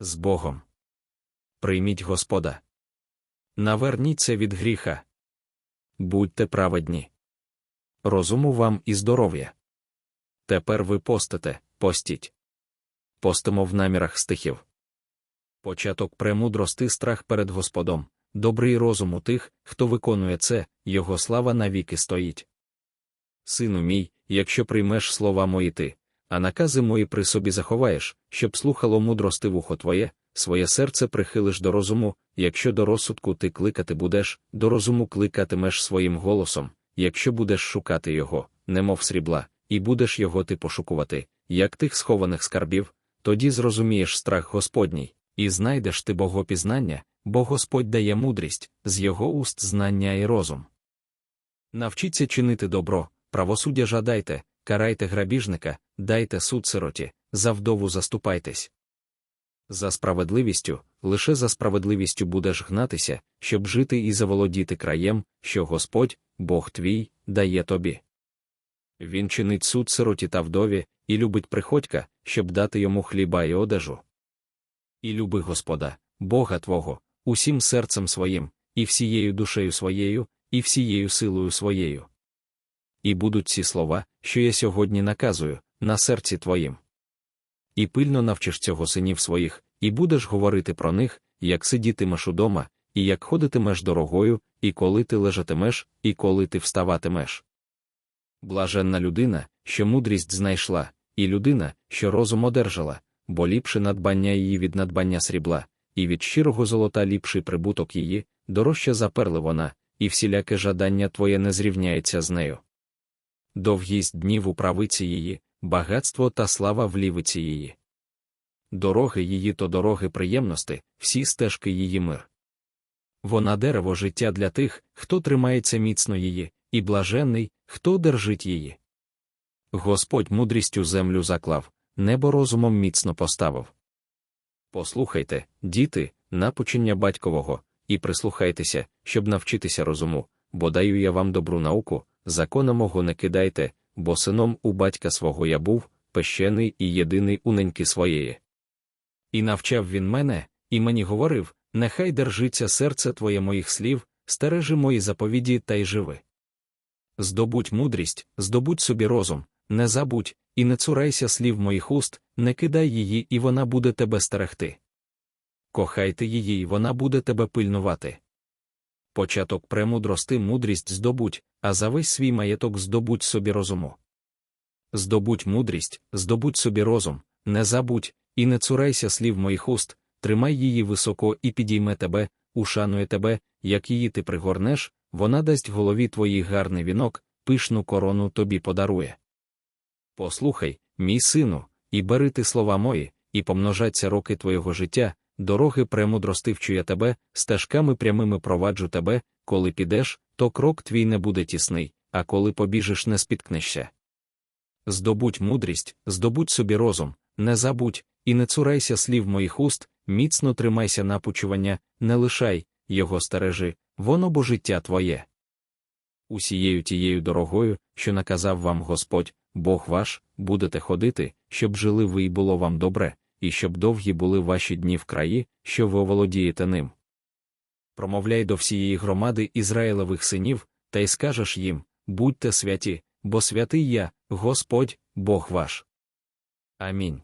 З Богом. Прийміть Господа. Наверніться від гріха. Будьте праведні. Розуму вам і здоров'я. Тепер ви постите, постіть. Постимо в намірах стихів. Початок премудрости страх перед Господом, добрий розум у тих, хто виконує це, його слава навіки стоїть. Сину мій, якщо приймеш слова мої ти, а накази мої при собі заховаєш, щоб слухало мудрости вухо твоє, своє серце прихилиш до розуму, якщо до розсудку ти кликати будеш, до розуму кликатимеш своїм голосом, якщо будеш шукати його, немов срібла, і будеш його ти пошукувати, як тих схованих скарбів, тоді зрозумієш страх Господній, і знайдеш ти богопізнання, бо Господь дає мудрість, з його уст знання і розум. Навчіться чинити добро, правосуддя жадайте, карайте грабіжника, дайте суд сироті, за вдову заступайтесь. За справедливістю, лише за справедливістю будеш гнатися, щоб жити і заволодіти краєм, що Господь, Бог твій, дає тобі. Він чинить суд сироті та вдові, і любить приходька, щоб дати йому хліба і одежу. І люби Господа, Бога Твого, усім серцем своїм, і всією душею своєю, і всією силою своєю. І будуть ці слова, що я сьогодні наказую, на серці твоїм. І пильно навчиш цього синів своїх, і будеш говорити про них, як сидітимеш удома, і як ходитимеш дорогою, і коли ти лежатимеш, і коли ти вставатимеш. Блаженна людина, що мудрість знайшла, і людина, що розум одержала, бо ліпше надбання її від надбання срібла, і від щирого золота ліпший прибуток її, дорожче заперли вона, і всіляке жадання твоє не зрівняється з нею. Довгість днів у правиці її, багатство та слава в лівиці її. Дороги її то дороги приємності, всі стежки її мир. Вона дерево життя для тих, хто тримається міцно її, і блаженний, хто держить її. Господь мудрістю землю заклав, небо розумом міцно поставив. Послухайте, діти, напучення батькового, і прислухайтеся, щоб навчитися розуму, бо даю я вам добру науку, закона мого не кидайте, бо сином у батька свого я був, пещений і єдиний у неньки своєї. І навчав він мене, і мені говорив: нехай держиться серце твоє моїх слів, стережи мої заповіді та й живи. Здобудь мудрість, здобудь собі розум, не забудь, і не цурайся слів моїх уст, не кидай її, і вона буде тебе стерегти. Кохайте її, і вона буде тебе пильнувати. Початок премудрости мудрість здобудь, а за весь свій маєток здобудь собі розуму. Здобудь мудрість, здобудь собі розум, не забудь, і не цурайся слів моїх уст, тримай її високо і підійме тебе, ушанує тебе, як її ти пригорнеш, вона дасть голові твоїй гарний вінок, пишну корону тобі подарує. Послухай, мій сину, і бери ти слова мої, і помножаться роки твого життя, дороги премудрости вчу я тебе, стежками прямими проваджу тебе, коли підеш, то крок твій не буде тісний, а коли побіжиш, не спіткнешся. Здобудь мудрість, здобудь собі розум, не забудь, і не цурайся слів моїх уст, міцно тримайся напучування, не лишай, його стережи, воно бо життя твоє. Усією тією дорогою, що наказав вам Господь, Бог ваш, будете ходити, щоб жили ви і було вам добре, і щоб довгі були ваші дні в краї, що ви оволодієте ним. Промовляй до всієї громади Ізраїлевих синів, та й скажеш їм будьте святі, бо святий я, Господь, Бог ваш. Амінь.